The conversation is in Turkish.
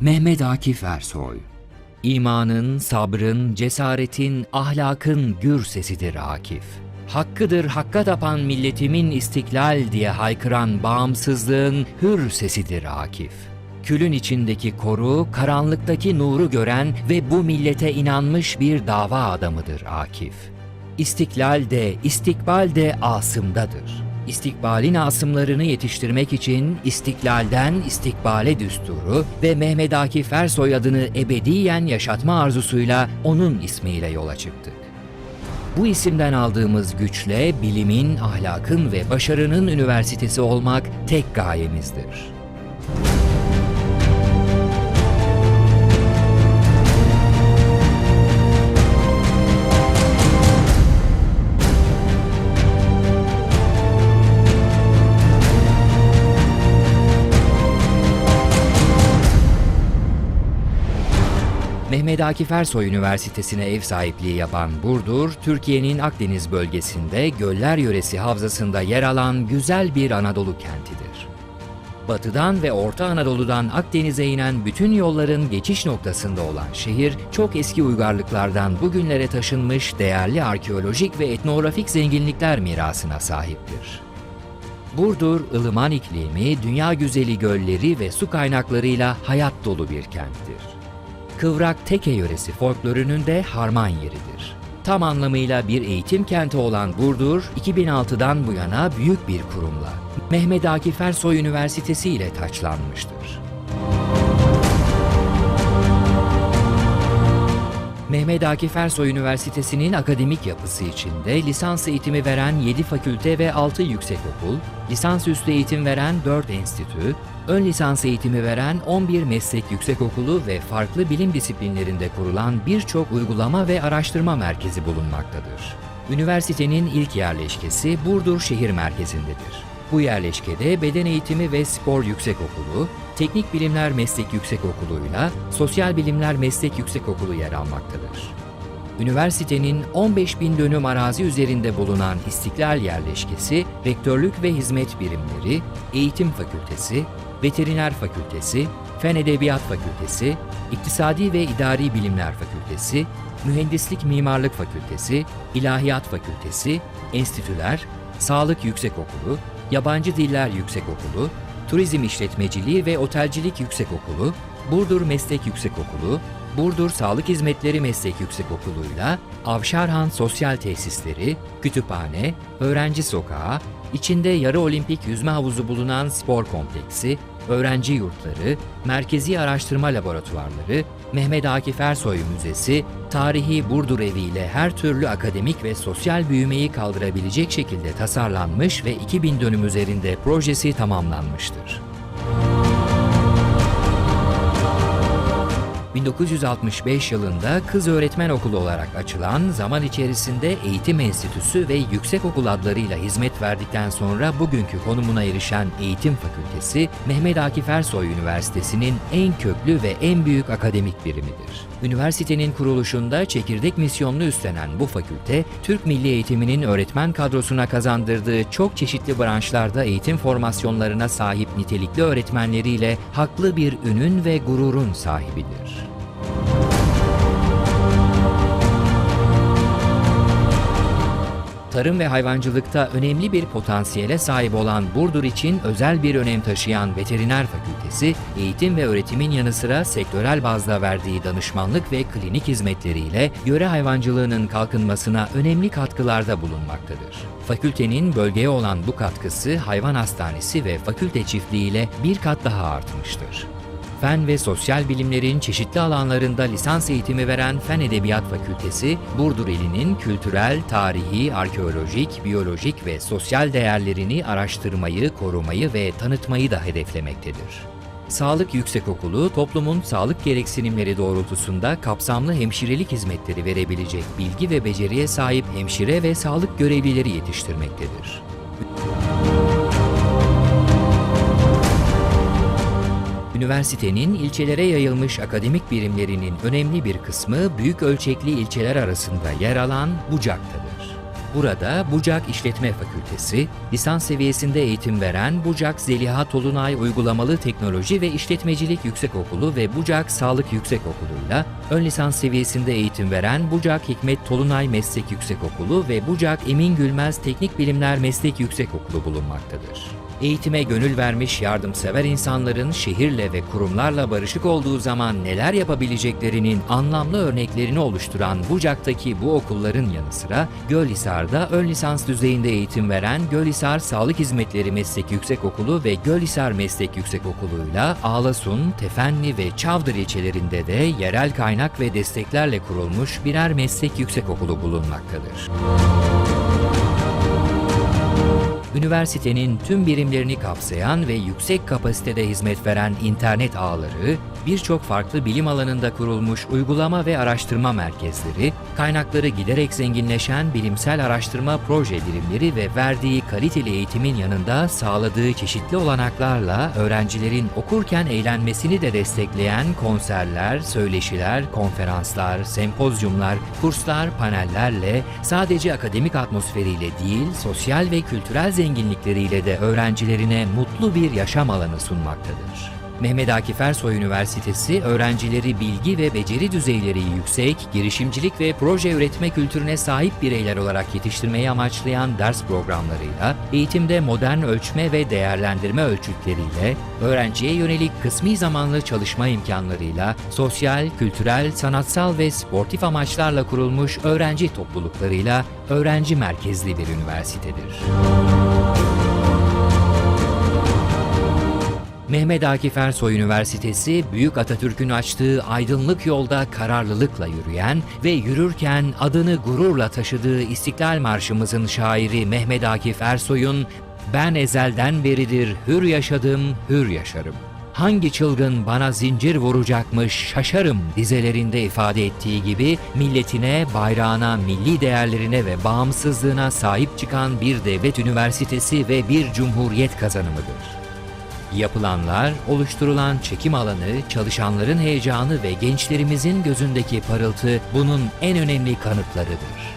Mehmet Akif Ersoy İmanın, sabrın, cesaretin, ahlakın gür sesidir Akif. Hakkıdır hakka tapan milletimin istiklal diye haykıran bağımsızlığın hür sesidir Akif. Külün içindeki koru, karanlıktaki nuru gören ve bu millete inanmış bir dava adamıdır Akif. İstiklal de, istikbal de Asım'dadır. İstikbalin asımlarını yetiştirmek için istiklalden istikbale düsturu ve Mehmet Akif Ersoy adını ebediyen yaşatma arzusuyla onun ismiyle yola çıktık. Bu isimden aldığımız güçle bilimin, ahlakın ve başarının üniversitesi olmak tek gayemizdir. Mehmet Akif Ersoy Üniversitesi'ne ev sahipliği yapan Burdur, Türkiye'nin Akdeniz bölgesinde Göller Yöresi havzasında yer alan güzel bir Anadolu kentidir. Batıdan ve Orta Anadolu'dan Akdeniz'e inen bütün yolların geçiş noktasında olan şehir, çok eski uygarlıklardan bugünlere taşınmış değerli arkeolojik ve etnografik zenginlikler mirasına sahiptir. Burdur, ılıman iklimi, dünya güzeli gölleri ve su kaynaklarıyla hayat dolu bir kenttir. Kıvrak Teke yöresi folklorünün de harman yeridir. Tam anlamıyla bir eğitim kenti olan Burdur, 2006'dan bu yana büyük bir kurumla Mehmet Akif Ersoy Üniversitesi ile taçlanmıştır. Mehmet Akif Ersoy Üniversitesi'nin akademik yapısı içinde lisans eğitimi veren 7 fakülte ve 6 yüksekokul, lisansüstü eğitim veren 4 enstitü, ön lisans eğitimi veren 11 meslek yüksekokulu ve farklı bilim disiplinlerinde kurulan birçok uygulama ve araştırma merkezi bulunmaktadır. Üniversitenin ilk yerleşkesi Burdur şehir merkezindedir. Bu yerleşkede Beden Eğitimi ve Spor Yüksekokulu, Teknik Bilimler Meslek Yüksekokulu'yla Sosyal Bilimler Meslek Yüksekokulu yer almaktadır. Üniversitenin 15 bin dönüm arazi üzerinde bulunan İstiklal yerleşkesi, rektörlük ve hizmet birimleri, eğitim fakültesi, veteriner fakültesi, fen edebiyat fakültesi, iktisadi ve idari bilimler fakültesi, mühendislik mimarlık fakültesi, ilahiyat fakültesi, enstitüler, sağlık yüksekokulu, yabancı diller yüksekokulu, turizm işletmeciliği ve otelcilik yüksekokulu, Burdur Meslek Yüksekokulu, Burdur Sağlık Hizmetleri Meslek Yüksekokulu'yla Avşarhan Sosyal Tesisleri, kütüphane, öğrenci sokağı, içinde yarı olimpik yüzme havuzu bulunan spor kompleksi, öğrenci yurtları, merkezi araştırma laboratuvarları, Mehmet Akif Ersoy Müzesi, tarihi Burdur Evi ile her türlü akademik ve sosyal büyümeyi kaldırabilecek şekilde tasarlanmış ve 2000 dönüm üzerinde projesi tamamlanmıştır. 1965 yılında Kız Öğretmen Okulu olarak açılan zaman içerisinde Eğitim Enstitüsü ve Yüksekokul adlarıyla hizmet verdikten sonra bugünkü konumuna erişen Eğitim Fakültesi, Mehmet Akif Ersoy Üniversitesi'nin en köklü ve en büyük akademik birimidir. Üniversitenin kuruluşunda çekirdek misyonunu üstlenen bu fakülte, Türk Milli Eğitiminin öğretmen kadrosuna kazandırdığı çok çeşitli branşlarda eğitim formasyonlarına sahip nitelikli öğretmenleriyle haklı bir ünün ve gururun sahibidir. Tarım ve hayvancılıkta önemli bir potansiyele sahip olan Burdur için özel bir önem taşıyan Veteriner Fakültesi, eğitim ve öğretimin yanı sıra sektörel bazda verdiği danışmanlık ve klinik hizmetleriyle yöre hayvancılığının kalkınmasına önemli katkılarda bulunmaktadır. Fakültenin bölgeye olan bu katkısı hayvan hastanesi ve fakülte çiftliğiyle bir kat daha artmıştır. Fen ve sosyal bilimlerin çeşitli alanlarında lisans eğitimi veren Fen Edebiyat Fakültesi, Burdur ilinin kültürel, tarihi, arkeolojik, biyolojik ve sosyal değerlerini araştırmayı, korumayı ve tanıtmayı da hedeflemektedir. Sağlık Yüksekokulu, toplumun sağlık gereksinimleri doğrultusunda kapsamlı hemşirelik hizmetleri verebilecek bilgi ve beceriye sahip hemşire ve sağlık görevlileri yetiştirmektedir. Üniversitenin ilçelere yayılmış akademik birimlerinin önemli bir kısmı büyük ölçekli ilçeler arasında yer alan Bucak'tadır. Burada Bucak İşletme Fakültesi, lisans seviyesinde eğitim veren Bucak Zeliha Tolunay Uygulamalı Teknoloji ve İşletmecilik Yüksekokulu ve Bucak Sağlık Yüksekokulu'yla ön lisans seviyesinde eğitim veren Bucak Hikmet Tolunay Meslek Yüksekokulu ve Bucak Emin Gülmez Teknik Bilimler Meslek Yüksekokulu bulunmaktadır. Eğitime gönül vermiş yardımsever insanların şehirle ve kurumlarla barışık olduğu zaman neler yapabileceklerinin anlamlı örneklerini oluşturan Bucak'taki bu okulların yanı sıra Gölhisar'da ön lisans düzeyinde eğitim veren Gölhisar Sağlık Hizmetleri Meslek Yüksekokulu ve Gölhisar Meslek Yüksekokulu'yla Ağlasun, Tefenli ve Çavdır ilçelerinde de yerel kaynak ve desteklerle kurulmuş birer meslek yüksekokulu bulunmaktadır. Üniversitenin tüm birimlerini kapsayan ve yüksek kapasitede hizmet veren internet ağları, birçok farklı bilim alanında kurulmuş uygulama ve araştırma merkezleri, kaynakları giderek zenginleşen bilimsel araştırma proje birimleri ve verdiği kaliteli eğitimin yanında sağladığı çeşitli olanaklarla öğrencilerin okurken eğlenmesini de destekleyen konserler, söyleşiler, konferanslar, sempozyumlar, kurslar, panellerle sadece akademik atmosferiyle değil, sosyal ve kültürel zenginlikleriyle de öğrencilerine mutlu bir yaşam alanı sunmaktadır. Mehmet Akif Ersoy Üniversitesi öğrencileri bilgi ve beceri düzeyleri yüksek, girişimcilik ve proje üretme kültürüne sahip bireyler olarak yetiştirmeyi amaçlayan ders programlarıyla, eğitimde modern ölçme ve değerlendirme ölçütleriyle, öğrenciye yönelik kısmi zamanlı çalışma imkanlarıyla, sosyal, kültürel, sanatsal ve sportif amaçlarla kurulmuş öğrenci topluluklarıyla öğrenci merkezli bir üniversitedir. Mehmet Akif Ersoy Üniversitesi, Büyük Atatürk'ün açtığı aydınlık yolda kararlılıkla yürüyen ve yürürken adını gururla taşıdığı İstiklal Marşımızın şairi Mehmet Akif Ersoy'un "Ben ezelden beridir hür yaşadım, hür yaşarım. Hangi çılgın bana zincir vuracakmış şaşarım dizelerinde ifade ettiği gibi milletine, bayrağına, milli değerlerine ve bağımsızlığına sahip çıkan bir devlet üniversitesi ve bir cumhuriyet kazanımıdır. Yapılanlar, oluşturulan çekim alanı, çalışanların heyecanı ve gençlerimizin gözündeki parıltı bunun en önemli kanıtlarıdır.